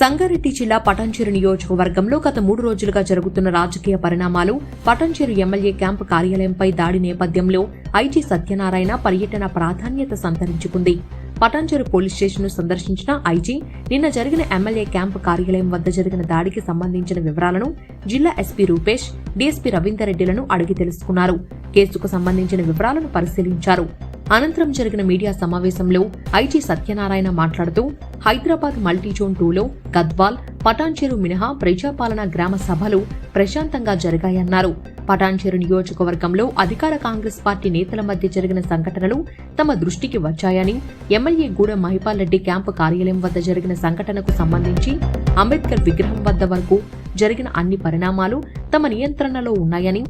సంగారెడ్డి జిల్లా పటాన్చెరు నియోజకవర్గంలో గత మూడు రోజులుగా జరుగుతున్న రాజకీయ పరిణామాలు పటాన్చెరు ఎమ్మెల్యే క్యాంపు కార్యాలయంపై దాడి నేపథ్యంలో ఐజీ సత్యనారాయణ పర్యటన ప్రాధాన్యత సంతరించుకుంది. పటాన్చెరు పోలీస్ స్టేషన్ను సందర్శించిన ఐజీ నిన్న జరిగిన ఎమ్మెల్యే క్యాంపు కార్యాలయం వద్ద జరిగిన దాడికి సంబంధించిన వివరాలను జిల్లా ఎస్పీ రూపేష్ డీఎస్పీ రవీందర్ రెడ్డిలను అడిగి తెలుసుకున్నారు. కేసుకు సంబంధించిన వివరాలను పరిశీలించారు. అనంతరం జరిగిన మీడియా సమావేశంలో ఐజీ సత్యనారాయణ మాట్లాడుతూ హైదరాబాద్ మల్టీజోన్ టూలో గద్వాల్ పటాన్చెరు మినహా ప్రజాపాలన గ్రామ సభలు ప్రశాంతంగా జరిగాయన్నారు. పటాన్చెరు నియోజకవర్గంలో అధికార కాంగ్రెస్ పార్టీ నేతల మధ్య జరిగిన సంఘటనలు తమ దృష్టికి వచ్చాయని ఎమ్మెల్యే గూడెం మహిపాల్ రెడ్డి క్యాంపు కార్యాలయం వద్ద జరిగిన సంఘటనకు సంబంధించి అంబేద్కర్ విగ్రహం వద్ద వరకు జరిగిన అన్ని పరిణామాలు తమ నియంత్రణలో ఉన్నాయని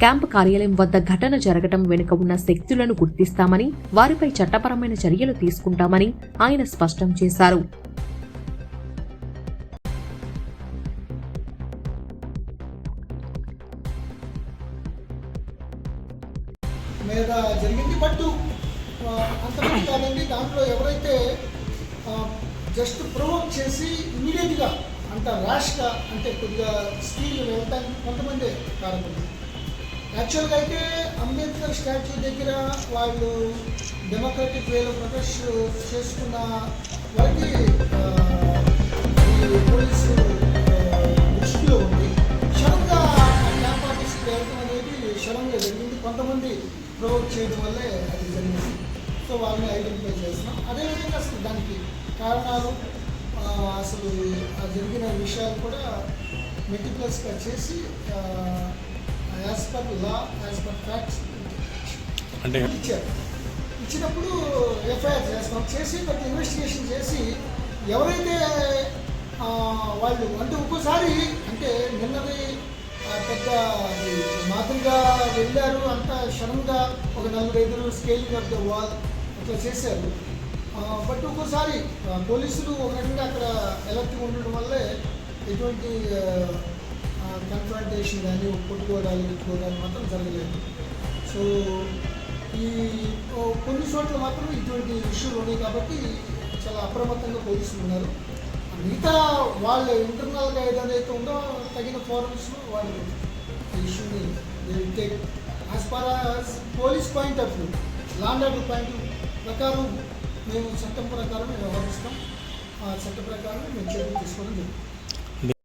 క్యాంపు కార్యాలయం వద్ద ఘటన జరగటం వెనుక ఉన్న శక్తులను గుర్తిస్తామని వారిపై చట్టపరమైన చర్యలు తీసుకుంటామని ఆయన స్పష్టం చేశారు. మీద జరిగింది బట్ అంతమంది కాదండి దాంట్లో ఎవరైతే జస్ట్ ప్రొవోక్ చేసి ఇమీడియట్గా అంత ర్యాష్గా అంటే కొద్దిగా స్పీడ్ వెళ్ళటానికి కొంతమంది కారణం. యాక్చువల్గా అయితే అంబేద్కర్ స్టాచ్యూ దగ్గర వాళ్ళు డెమోక్రటిక్ వేలో ప్రొటెస్ట్ చేసుకున్న వారికి పోలీసు దృష్టిలో ఉంది. క్షణంగా క్యాంప్ ఆఫీస్ ప్రయత్నం అనేది క్షణంగా జరిగింది కొంతమంది ప్రొవోక్ చేయడం వల్లే అది జరిగింది. సో వాళ్ళని ఐడెంటిఫై చేస్తున్నాం. అదేవిధంగా అసలు దానికి కారణాలు అసలు జరిగిన విషయాలు కూడా మెటిక్లస్గా చేసి as per law as per facts అంటే ఇచ్చారు ఇచ్చినప్పుడు ఎఫ్ఐఆర్ చేస్తాం. చేసి బట్ ఇన్వెస్టిగేషన్ చేసి ఎవరైతే వాళ్ళు అంటే ఒక్కోసారి అంటే నిన్నది పెద్ద మాదిరిగా వెళ్ళారు అంతా సడన్గా ఒక నలుగురు ఐదుగురు స్కేలింగ్ ఆఫ్ ద వాల్ అట్లా చేశారు. బట్ ఒక్కోసారి పోలీసులు ఒక రకంగా అక్కడ ఎలర్ట్గా ఉండడం వల్లే ఎటువంటి కన్ఫ్రంటేషన్ కానీ కొట్టుకోవడాలు కొట్టుకోవడాలు మాత్రం జరగలేదు. సో ఈ కొన్ని చోట్ల మాత్రం ఇటువంటి ఇష్యూలు ఉన్నాయి కాబట్టి చాలా అప్రమత్తంగా పోలీసులు ఉన్నారు. మిగతా వాళ్ళ ఇంటర్నల్గా ఏదైతే ఉందో తగిన ఫారమ్స్లో వాళ్ళు ఇష్యూని take as far as police point of view law and order point ప్రకారం మేము చట్టం ప్రకారం వ్యవహరిస్తాం. ఆ చట్ట ప్రకారం మేము చర్యలు తీసుకోవడం జరుగుతుంది.